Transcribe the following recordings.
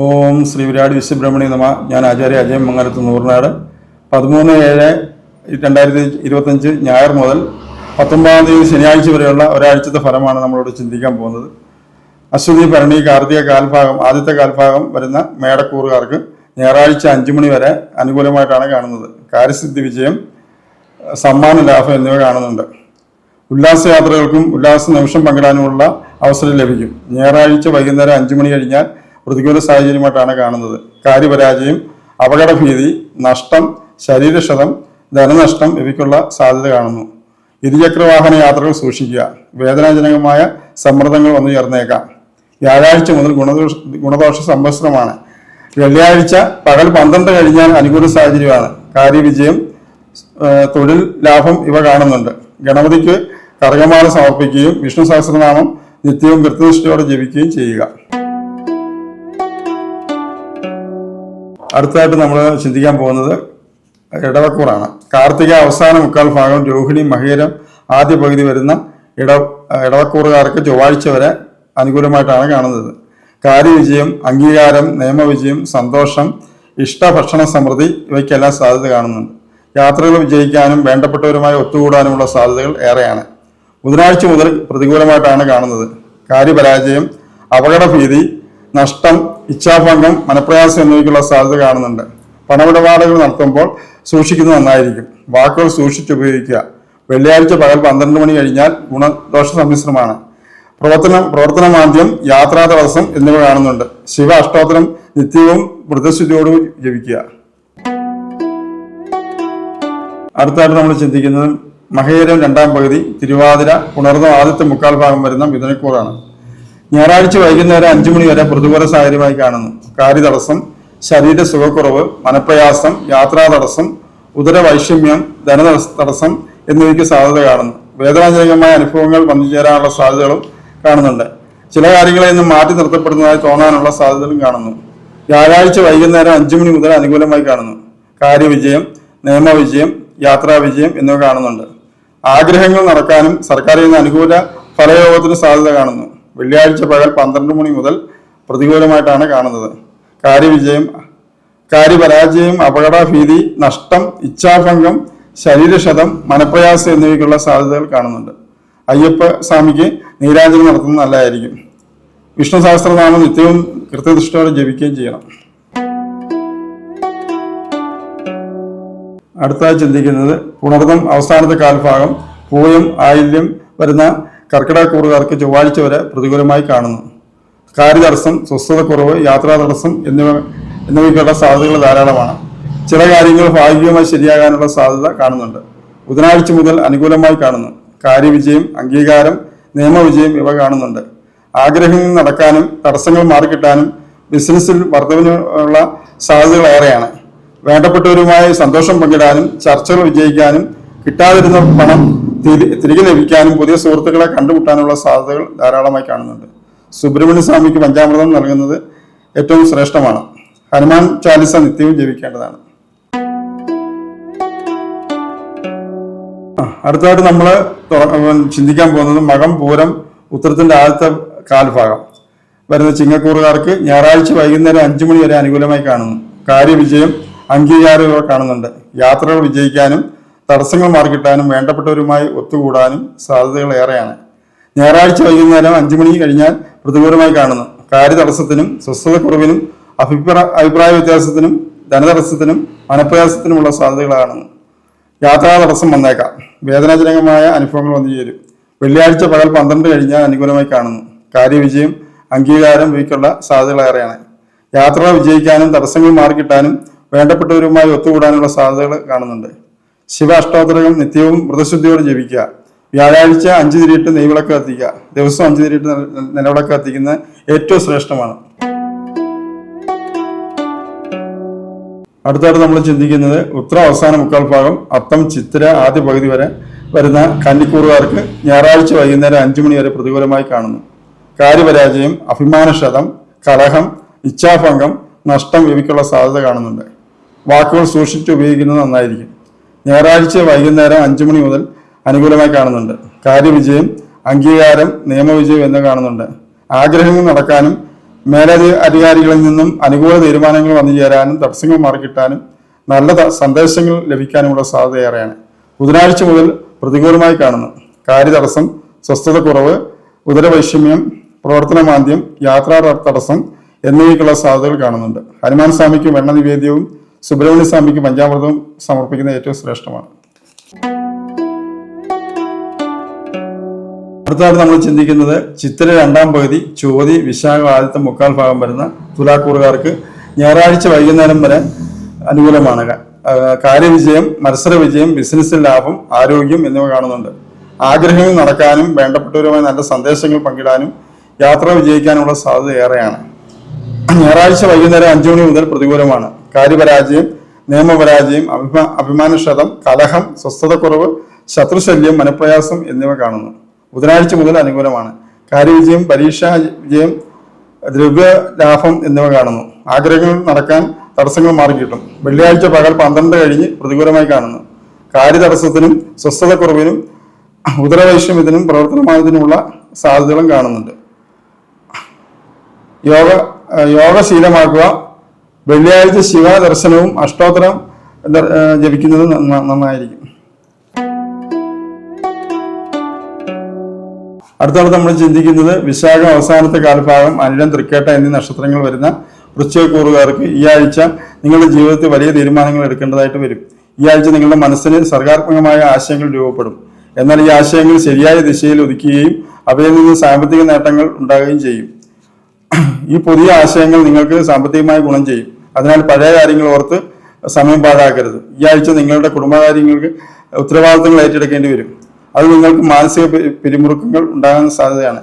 ഓം ശ്രീ വിരാട് വിശ്വബ്രഹ്മണി നമ. ഞാൻ ആചാര്യ അജയൻ മംഗലത്ത് നൂറിനാട്. പതിമൂന്ന് ഏഴ് രണ്ടായിരത്തി ഇരുപത്തഞ്ച് ഞായർ മുതൽ പത്തൊമ്പതാം തീയതി ശനിയാഴ്ച വരെയുള്ള ഒരാഴ്ചത്തെ ഫലമാണ് നമ്മളോട് ചിന്തിക്കാൻ പോകുന്നത്. അശ്വതി ഭരണി കാർത്തിക കാൽഭാഗം ആദ്യത്തെ കാൽഭാഗം വരുന്ന മേടക്കൂറുകാർക്ക് ഞായറാഴ്ച അഞ്ചു മണി വരെ അനുകൂലമായിട്ടാണ് കാണുന്നത്. കാര്യസിദ്ധി വിജയം സമ്മാന ലാഭം എന്നിവ കാണുന്നുണ്ട്. ഉല്ലാസയാത്രകൾക്കും ഉല്ലാസ നിമിഷം പങ്കിടാനുമുള്ള അവസരം ലഭിക്കും. ഞായറാഴ്ച വൈകുന്നേരം അഞ്ചു മണി കഴിഞ്ഞാൽ പ്രതികൂല സാഹചര്യമായിട്ടാണ് കാണുന്നത്. കാര്യപരാജയം അപകടഭീതി നഷ്ടം ശരീരക്ഷതം ധനനഷ്ടം ഇവയ്ക്കുള്ള സാധ്യത കാണുന്നു. ഇരുചക്രവാഹന യാത്രകൾ സൂക്ഷിക്കുക. വേദനാജനകമായ സമ്മർദ്ദങ്ങൾ വന്നു ചേർന്നേക്കാം. വ്യാഴാഴ്ച മുതൽ ഗുണദോഷ ഗുണദോഷ സമ്പസ്ത്രമാണ് വെള്ളിയാഴ്ച പകൽ പന്ത്രണ്ട് കഴിഞ്ഞാൽ അനുകൂല സാഹചര്യമാണ്. കാര്യവിജയം തൊഴിൽ ലാഭം ഇവ കാണുന്നുണ്ട്. ഗണപതിക്ക് കർഗമാല സമർപ്പിക്കുകയും വിഷ്ണു സഹസ്രനാമം നിത്യവും കൃത്യനിഷ്ഠയോടെ ജപിക്കുകയും ചെയ്യുക. അടുത്തതായിട്ട് നമ്മൾ ചിന്തിക്കാൻ പോകുന്നത് ഇടവക്കൂറാണ് കാർത്തിക അവസാന മുക്കാൽ ഭാഗം രോഹിണി മഹീരം ആദ്യ പകുതി വരുന്ന ഇട ഇടവക്കൂറുകാർക്ക് ചൊവ്വാഴ്ച വരെ അനുകൂലമായിട്ടാണ് കാണുന്നത്. കാര്യവിജയം അംഗീകാരം നിയമവിജയം സന്തോഷം ഇഷ്ടഭക്ഷണ സമൃദ്ധി ഇവയ്ക്കെല്ലാം സാധ്യത കാണുന്നുണ്ട്. യാത്രകൾ വിജയിക്കാനും വേണ്ടപ്പെട്ടവരുമായി ഒത്തുകൂടാനുമുള്ള സാധ്യതകൾ ഏറെയാണ്. ബുധനാഴ്ച മുതൽ പ്രതികൂലമായിട്ടാണ് കാണുന്നത്. കാര്യപരാജയം അപകടഭീതി നഷ്ടം ഇച്ഛാഭംഗം മനപ്രയാസം എന്നിവയ്ക്കുള്ള സാധ്യത കാണുന്നുണ്ട്. പണമിടപാടുകൾ നടത്തുമ്പോൾ സൂക്ഷിക്കുന്നത് നന്നായിരിക്കും. വാക്കുകൾ സൂക്ഷിച്ചുപയോഗിക്കുക വെള്ളിയാഴ്ച പകൽ പന്ത്രണ്ട് മണി കഴിഞ്ഞാൽ ഗുണദോഷ സമ്മിശ്രമാണ് പ്രവർത്തനം മാന്ദ്യം യാത്രാ തടസ്സം എന്നിവ കാണുന്നുണ്ട്. ശിവ അഷ്ടോത്തരം നിത്യവും മൃതശുദ്ധിയോടും ജപിക്കുക. അടുത്തായിട്ട് നമ്മൾ ചിന്തിക്കുന്നത് മഹേരം രണ്ടാം പകുതി തിരുവാതിര പുണർന്ന ആദ്യത്തെ മുക്കാൽ ഭാഗം വരുന്ന മിഥുനക്കൂറാണ്. ഞായറാഴ്ച വൈകുന്നേരം അഞ്ചു മണി വരെ പ്രതികൂല സാഹചര്യമായി കാണുന്നു. കാര്യതടസ്സം ശരീര സുഖക്കുറവ് മനപ്രയാസം യാത്രാ തടസ്സം ഉദരവൈഷമ്യം ധന തടസ്സം എന്നിവയ്ക്ക് സാധ്യത കാണുന്നു. വേദനാജനകമായ അനുഭവങ്ങൾ വന്നു ചേരാനുള്ള സാധ്യതകളും കാണുന്നുണ്ട്. ചില കാര്യങ്ങളെ നിന്നും മാറ്റി നിർത്തപ്പെടുന്നതായി തോന്നാനുള്ള സാധ്യതകളും കാണുന്നു. വ്യാഴാഴ്ച വൈകുന്നേരം അഞ്ചു മണി മുതൽ അനുകൂലമായി കാണുന്നു. കാര്യവിജയം നിയമവിജയം യാത്രാ വിജയം എന്നിവ കാണുന്നുണ്ട്. ആഗ്രഹങ്ങൾ നടക്കാനും സർക്കാരിൽ നിന്ന് അനുകൂല ഫലയോഗത്തിന് സാധ്യത കാണുന്നു. വെള്ളിയാഴ്ച പകൽ പന്ത്രണ്ട് മണി മുതൽ പ്രതികൂലമായിട്ടാണ് കാണുന്നത്. കാര്യവിജയം കാര്യപരാജയം അപകടഭീതി നഷ്ടം ഇച്ഛാഭംഗം ശരീരക്ഷതം മനപ്രയാസം എന്നിവയ്ക്കുള്ള സാധ്യതകൾ കാണുന്നുണ്ട്. അയ്യപ്പ സ്വാമിക്ക് നീരാഞ്ജനം നടത്തുന്നത് നല്ലതായിരിക്കും. വിഷ്ണു സഹസ്രനാമം നിത്യവും കൃത്യനിഷ്ഠയോടെ ജപിക്കുകയും ചെയ്യണം. അടുത്തായി ചിന്തിക്കുന്നത് പുണർദം അവസാനത്തെ കാൽഭാഗം പൂയം ആയില്യം വരുന്ന കർക്കിടകൂറുകാർക്ക് ചൊവ്വാഴ്ച വരെ പ്രതികൂലമായി കാണുന്നു. കാര്യതടസ്സം സ്വസ്ഥതക്കുറവ് യാത്രാ തടസ്സം എന്നിവ എന്നിവയ്ക്കുള്ള സാധ്യതകൾ ധാരാളമാണ്. ചില കാര്യങ്ങൾ ഭാഗികമായി ശരിയാകാനുള്ള സാധ്യത കാണുന്നുണ്ട്. ബുധനാഴ്ച മുതൽ അനുകൂലമായി കാണുന്നു. കാര്യവിജയം അംഗീകാരം നിയമവിജയം ഇവ കാണുന്നുണ്ട്. ആഗ്രഹങ്ങൾ നടക്കാനും തടസ്സങ്ങൾ മാറിക്കിട്ടാനും ബിസിനസ്സിൽ വർധവിനുള്ള സാധ്യതകൾ ഏറെയാണ്. വേണ്ടപ്പെട്ടവരുമായി സന്തോഷം പങ്കിടാനും ചർച്ചകൾ വിജയിക്കാനും കിട്ടാതിരുന്ന പണം തിരികെ ലഭിക്കാനും പുതിയ സുഹൃത്തുക്കളെ കണ്ടുമുട്ടാനുള്ള സാധ്യതകൾ ധാരാളമായി കാണുന്നുണ്ട്. സുബ്രഹ്മണ്യ സ്വാമിക്ക് പഞ്ചാമൃതം നൽകുന്നത് ഏറ്റവും ശ്രേഷ്ഠമാണ്. ഹനുമാൻ ചാലിസ നിത്യവും ജീവിക്കേണ്ടതാണ് അടുത്തതായിട്ട് നമ്മൾ ചിന്തിക്കാൻ പോകുന്നത് മകം പൂരം ഉത്തരത്തിന്റെ ആദ്യത്തെ കാൽഭാഗം. വരുന്ന ചിങ്ങക്കൂറുകാർക്ക് ഞായറാഴ്ച വൈകുന്നേരം അഞ്ചു മണി വരെ അനുകൂലമായി കാണുന്നു. കാര്യവിജയം അംഗീകാരം കാണുന്നുണ്ട്. യാത്രകൾ വിജയിക്കാനും തടസ്സങ്ങൾ മാറിക്കിട്ടാനും വേണ്ടപ്പെട്ടവരുമായി ഒത്തുകൂടാനും സാധ്യതകൾ ഏറെയാണ്. ഞായറാഴ്ച വൈകുന്നേരം അഞ്ചു മണി കഴിഞ്ഞാൽ പ്രതികൂലമായി കാണുന്നു. കാര്യതടസ്സത്തിനും സ്വസ്ഥതക്കുറവിനും അഭിപ്രായ അഭിപ്രായ വ്യത്യാസത്തിനും ധനതടസ്സത്തിനും മനപ്രയാസത്തിനുമുള്ള സാധ്യതകൾ കാണുന്നു. യാത്രാ തടസ്സം വന്നേക്കാം. വേദനാജനകമായ അനുഭവങ്ങൾ വന്നു ചേരും. വെള്ളിയാഴ്ച പകൽ പന്ത്രണ്ട് കഴിഞ്ഞാൽ അനുകൂലമായി കാണുന്നു. കാര്യവിജയം അംഗീകാരം ഇവയ്ക്കുള്ള സാധ്യതകൾ ഏറെയാണ്. യാത്ര വിജയിക്കാനും തടസ്സങ്ങൾ മാറിക്കിട്ടാനും വേണ്ടപ്പെട്ടവരുമായി ഒത്തുകൂടാനുള്ള സാധ്യതകൾ കാണുന്നുണ്ട്. ശിവ അഷ്ടോത്തരകം നിത്യവും വ്രതശുദ്ധിയോടെ ജപിക്കുക. വ്യാഴാഴ്ച അഞ്ച് തിരിയിട്ട് നെയ്വിളക്ക് കത്തിക്കുക. ദിവസം അഞ്ച് തിരിയിട്ട് നില- നിലവിളക്ക് കത്തിക്കുന്നത് ഏറ്റവും ശ്രേഷ്ഠമാണ്. അടുത്തായിട്ട് നമ്മൾ ചിന്തിക്കുന്നത് ഉത്തര അവസാന മുക്കാൽ ഭാഗം അത്തം ചിത്തിര ആദ്യ പകുതി വരെ വരുന്ന കന്നിക്കൂറുകാർക്ക് ഞായറാഴ്ച വൈകുന്നേരം അഞ്ചു മണി വരെ പ്രതികൂലമായി കാണുന്നു. കാര്യപരാജയം അഭിമാനക്ഷതം കലഹം ഇച്ഛാഭംഗം നഷ്ടം ഇവയ്ക്കുള്ള സാധ്യത കാണുന്നുണ്ട്. വാക്കുകൾ സൂക്ഷിച്ച് ഉപയോഗിക്കുന്നത് നന്നായിരിക്കും. ഞായറാഴ്ച വൈകുന്നേരം അഞ്ചു മണി മുതൽ അനുകൂലമായി കാണുന്നുണ്ട്. കാര്യവിജയം അംഗീകാരം നിയമവിജയം എന്ന് കാണുന്നുണ്ട്. ആഗ്രഹങ്ങൾ നടക്കാനും മേലധി അധികാരികളിൽ നിന്നും അനുകൂല തീരുമാനങ്ങൾ വന്നു ചേരാനും തടസ്സങ്ങൾ മാറിക്കിട്ടാനും നല്ല സന്ദേശങ്ങൾ ലഭിക്കാനുമുള്ള സാധ്യത ഏറെയാണ് ബുധനാഴ്ച മുതൽ പ്രതികൂലമായി കാണുന്നു. കാര്യതടസ്സം സ്വസ്ഥതക്കുറവ് ഉദരവൈഷമ്യം പ്രവർത്തനമാന്ദ്യം യാത്രാ തടസ്സം എന്നിവയ്ക്കുള്ള സാധ്യതകൾ കാണുന്നുണ്ട്. ഹനുമാൻ സ്വാമിക്ക് വെണ്ണ നിവേദ്യവും സുബ്രഹ്മണ്യ സ്വാമിക്ക് പഞ്ചാമൃതം സമർപ്പിക്കുന്ന ഏറ്റവും ശ്രേഷ്ഠമാണ്. അടുത്താണ് നമ്മൾ ചിന്തിക്കുന്നത് ചിത്തിര രണ്ടാം പകുതി ചോതി വിശാഖ ആദ്യത്തെ മുക്കാൽ ഭാഗം വരുന്ന തുലാക്കൂറുകാർക്ക് ഞായറാഴ്ച വൈകുന്നേരം വരെ അനുകൂലമാണ്. കാര്യവിജയം മത്സര വിജയം ബിസിനസ്സിൽ ലാഭം ആരോഗ്യം എന്നിവ കാണുന്നുണ്ട്. ആഗ്രഹങ്ങൾ നടക്കാനും വേണ്ടപ്പെട്ടവരുമായി നല്ല സന്ദേശങ്ങൾ പങ്കിടാനും യാത്ര വിജയിക്കാനുള്ള സാധ്യത ഏറെയാണ്. ഞായറാഴ്ച വൈകുന്നേരം അഞ്ചു മണി മുതൽ പ്രതികൂലമാണ്. കാര്യപരാജയം നിയമപരാജയം അഭിമാ അഭിമാനക്ഷതം കലഹം സ്വസ്ഥതക്കുറവ് ശത്രുശല്യം മനപ്രയാസം എന്നിവ കാണുന്നു. ബുധനാഴ്ച മുതൽ അനുകൂലമാണ്. കാര്യവിജയം പരീക്ഷാ വിജയം ദ്രവ്യ ലാഭം എന്നിവ കാണുന്നു. ആഗ്രഹങ്ങൾ നടക്കാൻ തടസ്സങ്ങൾ മാറിക്കിട്ടും. വെള്ളിയാഴ്ച പകൽ പന്ത്രണ്ട് കഴിഞ്ഞ് പ്രതികൂലമായി കാണുന്നു. കാര്യതടസ്സത്തിനും സ്വസ്ഥതക്കുറവിനും ഉദരവൈഷമ്യത്തിനും പ്രവർത്തനമായതിനുമുള്ള സാധ്യതകളും കാണുന്നുണ്ട്. യോഗ യോഗ ശീലമാക്കുക. വെള്ളിയാഴ്ച ശിവ ദർശനവും അഷ്ടോത്തരം ജപിക്കുന്നത് നന്നായിരിക്കും. അടുത്തടുത്ത് നമ്മൾ ചിന്തിക്കുന്നത് വിശാഖം അവസാനത്തെ കാലഭാഗം അനിലം തൃക്കേട്ട എന്നീ നക്ഷത്രങ്ങൾ വരുന്ന വൃശ്ചികക്കൂറുകാർക്ക് ഈ ആഴ്ച നിങ്ങളുടെ ജീവിതത്തിൽ വലിയ തീരുമാനങ്ങൾ എടുക്കേണ്ടതായിട്ട് വരും. ഈ ആഴ്ച നിങ്ങളുടെ മനസ്സിന് സർഗാത്മകമായ ആശയങ്ങൾ രൂപപ്പെടും. എന്നാൽ ഈ ആശയങ്ങൾ ശരിയായ ദിശയിൽ ഒതുക്കുകയും അവയിൽ നിന്ന് സാമ്പത്തിക നേട്ടങ്ങൾ ഉണ്ടാകുകയും ചെയ്യും. ഈ പുതിയ ആശയങ്ങൾ നിങ്ങൾക്ക് സാമ്പത്തികമായി ഗുണം ചെയ്യും. അതിനാൽ പഴയ കാര്യങ്ങൾ ഓർത്ത് സമയം പാഴാക്കരുത്. ഈ ആഴ്ച നിങ്ങളുടെ കുടുംബകാര്യങ്ങൾക്ക് ഉത്തരവാദിത്തങ്ങൾ ഏറ്റെടുക്കേണ്ടി വരും. അത് നിങ്ങൾക്ക് മാനസിക പിരിമുറുക്കങ്ങൾ ഉണ്ടാകാൻ സാധ്യതയാണ്.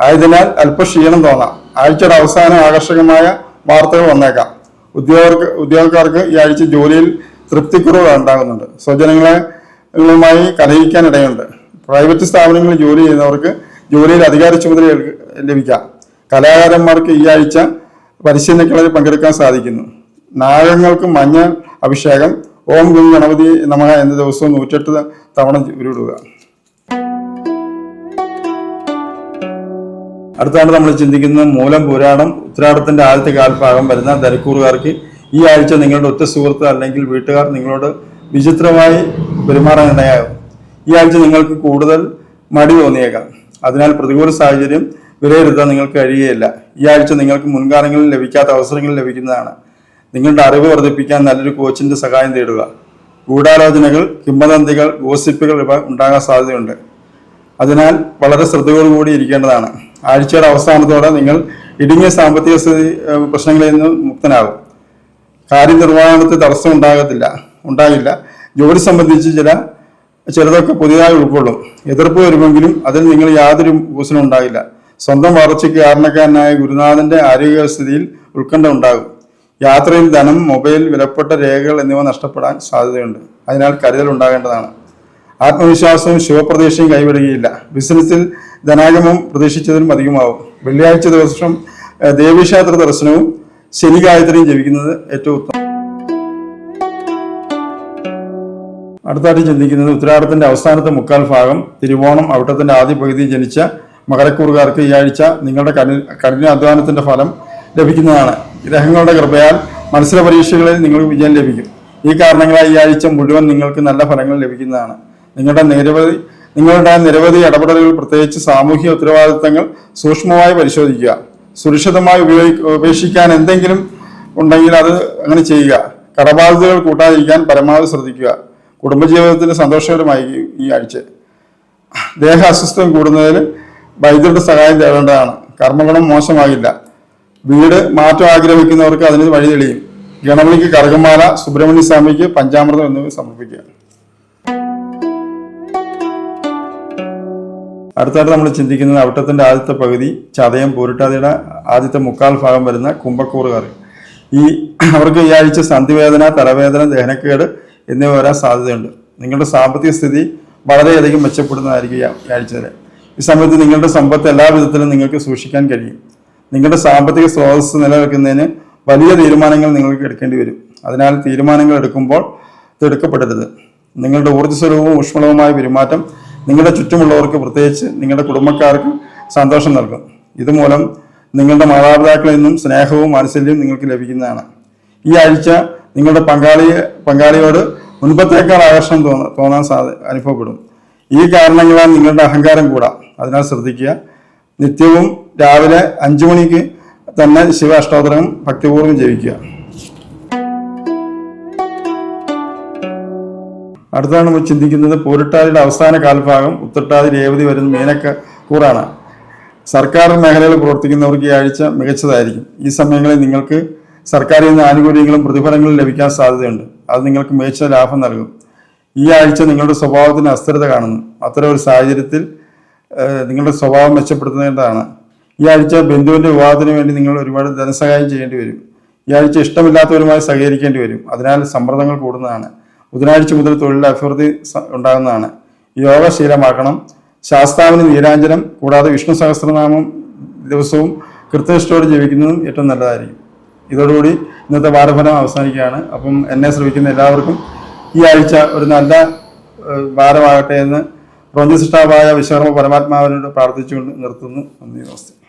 ആയതിനാൽ അല്പ ക്ഷീണം തോന്നാം. ആഴ്ചയുടെ അവസാനം ആകർഷകമായ വാർത്തകൾ വന്നേക്കാം. ഉദ്യോഗർക്ക് ഉദ്യോഗക്കാർക്ക് ഈ ആഴ്ച ജോലിയിൽ തൃപ്തിക്കുറവ് ഉണ്ടാകുന്നുണ്ട്. സ്വജനങ്ങളുമായി കലഹിക്കാൻ ഇടയുണ്ട്. പ്രൈവറ്റ് സ്ഥാപനങ്ങളിൽ ജോലി ചെയ്യുന്നവർക്ക് ജോലിയിൽ അധികാര ചുമതല ലഭിക്കാം. കലാകാരന്മാർക്ക് ഈ ആഴ്ച പരിശീലനക്കളിൽ പങ്കെടുക്കാൻ സാധിക്കുന്നു. നാഗങ്ങൾക്ക് മഞ്ഞ അഭിഷേകം ഓം ഗുരു ഗണപതി നമ എന്ന ദിവസവും നൂറ്റെട്ട് തവണ ഉരുവിടുക. അടുത്താണ് നമ്മൾ ചിന്തിക്കുന്നത് മൂലം പുരാണം. ഉത്തരാടത്തിന്റെ ആദ്യത്തെ കാൽഭാഗം വരുന്ന ധരക്കൂറുകാർക്ക് ഈ ആഴ്ച നിങ്ങളുടെ ഒറ്റ സുഹൃത്ത് അല്ലെങ്കിൽ വീട്ടുകാർ നിങ്ങളോട് വിചിത്രമായി പെരുമാറാൻ ഇടയാകും. ഈ ആഴ്ച നിങ്ങൾക്ക് കൂടുതൽ മടി തോന്നിയേക്കാം. അതിനാൽ പ്രതികൂല സാഹചര്യം വിലയിരുത്താൻ നിങ്ങൾക്ക് കഴിയുകയില്ല. ഈ ആഴ്ച നിങ്ങൾക്ക് മുൻകാലങ്ങളിൽ ലഭിക്കാത്ത അവസരങ്ങൾ ലഭിക്കുന്നതാണ്. നിങ്ങളുടെ അറിവ് വർദ്ധിപ്പിക്കാൻ നല്ലൊരു കോച്ചിന്റെ സഹായം തേടുക. ഗൂഢാലോചനകൾ കിംബദന്തികൾ ഗോസിപ്പുകൾ ഇവ ഉണ്ടാകാൻ സാധ്യതയുണ്ട്. അതിനാൽ വളരെ ശ്രദ്ധയോടുകൂടി ഇരിക്കേണ്ടതാണ്. ആഴ്ചയുടെ അവസാനത്തോടെ നിങ്ങൾ ഇടുങ്ങിയ സാമ്പത്തിക സ്ഥിതി പ്രശ്നങ്ങളിൽ നിന്ന് മുക്തനാകും. കാര്യനിർവഹണത്തിൽ തടസ്സം ഉണ്ടാകത്തില്ല ഉണ്ടാകില്ല. ജോലി സംബന്ധിച്ച് ചില ചിലതൊക്കെ പുതിയതായി ഉൾക്കൊള്ളും. എതിർപ്പ് വരുമെങ്കിലും അതിൽ നിങ്ങൾ യാതൊരു കൂസലും ഉണ്ടാകില്ല. സ്വന്തം വളർച്ചയ്ക്ക് കാരണക്കാരനായ ഗുരുനാഥന്റെ ആരോഗ്യവസ്ഥിതിയിൽ ഉത്കണ്ഠ ഉണ്ടാകും. യാത്രയിൽ ധനം മൊബൈൽ വിലപ്പെട്ട രേഖകൾ എന്നിവ നഷ്ടപ്പെടാൻ സാധ്യതയുണ്ട്. അതിനാൽ കരുതൽ ഉണ്ടാകേണ്ടതാണ്. ആത്മവിശ്വാസവും ശുഭപ്രതീക്ഷയും കൈവിടുകയില്ല ബിസിനസ്സിൽ ധനാഗമം പ്രതീക്ഷിച്ചതിലും അധികമാവും. വെള്ളിയാഴ്ച ദിവസം ദേവീക്ഷേത്ര ദർശനവും ശനി ഗായത്രിയും ജപിക്കുന്നത് ഏറ്റവും ഉത്തമം. അടുത്തായിട്ട് ചിന്തിക്കുന്നത് ഉത്തരാടത്തിന്റെ അവസാനത്തെ മുക്കാൽ ഭാഗം തിരുവോണം അവിട്ടത്തിന്റെ ആദ്യ പകുതി ജനിച്ച മകരക്കൂറുകാർക്ക് ഈ ആഴ്ച നിങ്ങളുടെ കഠിന കഠിനാധ്വാനത്തിന്റെ ഫലം ലഭിക്കുന്നതാണ്. ഗ്രഹങ്ങളുടെ കൃപയാൽ മത്സര പരീക്ഷകളിൽ നിങ്ങൾക്ക് വിജയം ലഭിക്കും. ഈ കാരണങ്ങളാൽ ഈ ആഴ്ച മുഴുവൻ നിങ്ങൾക്ക് നല്ല ഫലങ്ങൾ ലഭിക്കുന്നതാണ്. നിങ്ങളുടെ നിരവധി നിങ്ങളുടെ നിരവധി ഇടപെടലുകൾ പ്രത്യേകിച്ച് സാമൂഹിക ഉത്തരവാദിത്തങ്ങൾ സൂക്ഷ്മമായി പരിശോധിക്കുക. സുരക്ഷിതമായി ഉപയോഗി ഉപേക്ഷിക്കാൻ എന്തെങ്കിലും ഉണ്ടെങ്കിൽ അത് അങ്ങനെ ചെയ്യുക. കടബാധ്യതകൾ കൂട്ടാതിരിക്കാൻ പരമാവധി ശ്രദ്ധിക്കുക. കുടുംബജീവിതത്തിന് സന്തോഷകരമായി ഈ- ആഴ്ച. ദേഹ അസ്വസ്ഥം കൂടുന്നതിൽ വൈദ്യരുടെ സഹായം തേടേണ്ടതാണ്. കർമ്മഗുണം മോശമാകില്ല. വീട് മാറ്റം ആഗ്രഹിക്കുന്നവർക്ക് അതിന് വഴി തെളിയും. ഗണപതിക്ക് കറുകമാല സുബ്രഹ്മണ്യ സ്വാമിക്ക് പഞ്ചാമൃതം എന്നിവ സമർപ്പിക്കുക. അടുത്തായിട്ട് നമ്മൾ ചിന്തിക്കുന്നത് അവിട്ടത്തിന്റെ ആദ്യത്തെ പകുതി ചതയം പൂരിട്ടാതിയുടെ ആദ്യത്തെ മുക്കാൽ ഭാഗം വരുന്ന കുമ്പക്കൂറുകാർ ഈ അവർക്ക് ഈ ആഴ്ച സന്ധിവേദന തലവേദന ദഹനക്കേട് എന്നിവ വരാൻ സാധ്യതയുണ്ട്. നിങ്ങളുടെ സാമ്പത്തിക സ്ഥിതി വളരെയധികം മെച്ചപ്പെടുന്നതായിരിക്കും ഈ ആഴ്ച ആഴ്ചയിൽ ഈ സമയത്ത് നിങ്ങളുടെ സമ്പത്ത് എല്ലാ വിധത്തിലും നിങ്ങൾക്ക് സൂക്ഷിക്കാൻ കഴിയും. നിങ്ങളുടെ സാമ്പത്തിക സ്രോതസ് നിലനിൽക്കുന്നതിന് വലിയ തീരുമാനങ്ങൾ നിങ്ങൾക്ക് എടുക്കേണ്ടി വരും. അതിനാൽ തീരുമാനങ്ങൾ എടുക്കുമ്പോൾ തിടുക്കപ്പെടരുത് നിങ്ങളുടെ ഊർജസ്വലവും ഊഷ്മളവുമായ പെരുമാറ്റം നിങ്ങളുടെ ചുറ്റുമുള്ളവർക്ക് പ്രത്യേകിച്ച് നിങ്ങളുടെ കുടുംബക്കാർക്ക് സന്തോഷം നൽകും. ഇതുമൂലം നിങ്ങളുടെ മാതാപിതാക്കളിൽ നിന്നും സ്നേഹവും വാത്സല്യവും നിങ്ങൾക്ക് ലഭിക്കുന്നതാണ്. ഈ ആഴ്ച നിങ്ങളുടെ പങ്കാളിയെ പങ്കാളിയോട് മുൻപത്തേക്കാൾ ആകർഷണം തോന്ന തോന്നാൻ സാധ അനുഭവപ്പെടും. ഈ കാരണങ്ങളാണ് നിങ്ങളുടെ അഹങ്കാരം കൂടാം. അതിനാൽ ശ്രദ്ധിക്കുക. നിത്യവും രാവിലെ അഞ്ചു മണിക്ക് തന്നെ ശിവ അഷ്ടോത്തരം ഭക്തിപൂർവം ജപിക്കുക. അടുത്താണ് നമ്മൾ ചിന്തിക്കുന്നത് പൂരിട്ടാതിയുടെ അവസാന കാൽഭാഗം ഉത്തട്ടാതി രേവതി വരുന്ന മീനക്ക കൂറാണ് സർക്കാർ മേഖലയിൽ പ്രവർത്തിക്കുന്നവർക്ക് ഈ ആഴ്ച മികച്ചതായിരിക്കും. ഈ സമയങ്ങളിൽ നിങ്ങൾക്ക് സർക്കാരിൽ നിന്ന് ആനുകൂല്യങ്ങളും പ്രതിഫലങ്ങളും ലഭിക്കാൻ സാധ്യതയുണ്ട്. അത് നിങ്ങൾക്ക് മികച്ച ലാഭം നൽകും. ഈ ആഴ്ച നിങ്ങളുടെ സ്വഭാവത്തിന് അസ്ഥിരത കാണുന്നു. അത്തരം ഒരു സാഹചര്യത്തിൽ നിങ്ങളുടെ സ്വഭാവം മെച്ചപ്പെടുത്തേണ്ടതാണ് ഈ ആഴ്ച ബന്ധുവിന്റെ വിവാഹത്തിന് വേണ്ടി നിങ്ങൾ ഒരുപാട് ധനസഹായം ചെയ്യേണ്ടി വരും. ഈ ആഴ്ച ഇഷ്ടമില്ലാത്തവരുമായി സഹകരിക്കേണ്ടി വരും. അതിനാൽ സമ്മർദ്ദങ്ങൾ കൂടുന്നതാണ്. ബുധനാഴ്ച മുതൽ തൊഴിൽ അഭിവൃദ്ധി ഉണ്ടാകുന്നതാണ്. യോഗ ശീലമാക്കണം. ശാസ്താവിന് നീരാഞ്ജനം കൂടാതെ വിഷ്ണു സഹസ്രനാമം ദിവസവും കൃത്യനിഷ്ഠയോട് ജീവിക്കുന്നതും ഏറ്റവും നല്ലതായിരിക്കും. ഇതോടുകൂടി ഇന്നത്തെ വാരഫലം അവസാനിക്കുകയാണ്. അപ്പം എന്നെ ശ്രമിക്കുന്ന എല്ലാവർക്കും ഈ ആഴ്ച ഒരു നല്ല വാരമാകട്ടെ എന്ന് പ്രപഞ്ചസൃഷ്ടാവായ വിശ്വകർമ്മ പരമാത്മാവിനോട് പ്രാർത്ഥിച്ചുകൊണ്ട് നിർത്തുന്നു. നന്ദി നമസ്തേ.